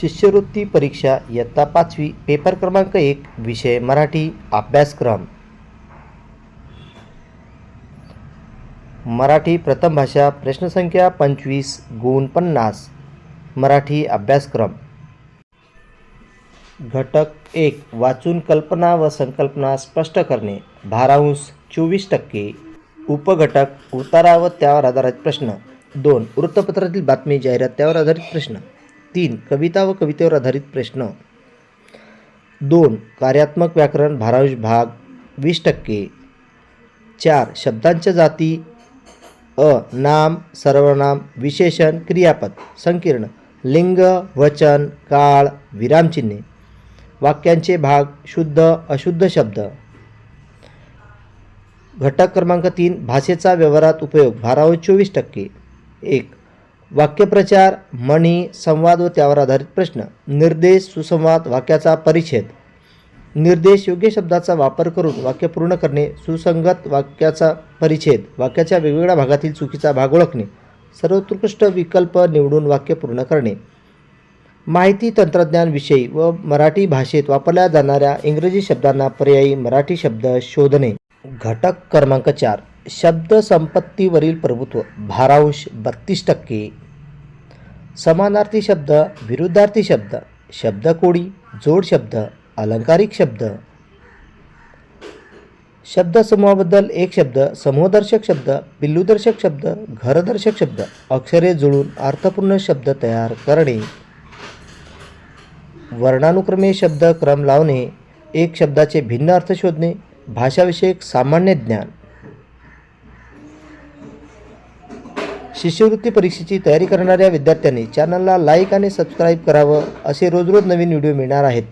शिष्यवृत्ती परीक्षा इयत्ता पाचवी पेपर क्रमांक एक विषय मराठी अभ्यासक्रम. मराठी प्रथम भाषा प्रश्नसंख्या पंचवीस गुण पन्नास मराठी अभ्यासक्रम. घटक एक वाचून कल्पना व संकल्पना स्पष्ट करणे. भारांश चोवीस टक्के. उपघटक उतारा व त्यावर आधारित प्रश्न. दोन वृत्तपत्रातील बातमी जाहिरात त्यावर आधारित प्रश्न. तीन कविता व कवितेवर आधारित प्रश्न. दोन कार्यात्मक व्याकरण भारांश भाग वीस टक्के. चार शब्दांच्या जाती अ नाम सर्वनाम विशेषण क्रियापद संकीर्ण लिंग वचन काळ विरामचिन्हे वाक्यांचे भाग शुद्ध अशुद्ध शब्द. घटक क्रमांक तीन भाषेचा व्यवहारात उपयोग भारावर चोवीस टक्के. एक वाक्यप्रचार म्हणी संवाद व त्यावर आधारित प्रश्न. निर्देश सुसंवाद वाक्याचा परिच्छेद. निर्देश योग्य शब्दाचा वापर करून वाक्य पूर्ण करणे सुसंगत वाक्याचा परिच्छेद वाक्याच्या वेगवेगळ्या भागातील चुकीचा भाग ओळखणे सर्वोत्कृष्ट विकल्प निवडून वाक्य पूर्ण करणे. माहिती तंत्रज्ञान विषयी व मराठी भाषेत वापरल्या जाणाऱ्या इंग्रजी शब्दांना पर्यायी मराठी शब्द शोधणे. घटक क्रमांक चार. शब्द संपत्तीवरील प्रभुत्व भारांश बत्तीस टक्के. समानार्थी शब्द विरुद्धार्थी शब्द शब्दकोडी जोड शब्द अलंकारिक शब्द. शब्दसमूहाबद्दल एक शब्द समूहदर्शक शब्द बिल्लूदर्शक शब्द घरदर्शक शब्द अक्षरे जुळून अर्थपूर्ण शब्द तयार करणे. वर्णानुक्रमे शब्द क्रम लावणे एक शब्दाचे भिन्न अर्थ शोधणे भाषाविषयक सामान्य ज्ञान. शिष्यवृत्ती परीक्षेची तयारी करणाऱ्या विद्यार्थ्यांनी चॅनलला लाईक आणि सबस्क्राईब करावं असे रोज रोज नवीन व्हिडिओ मिळणार आहेत.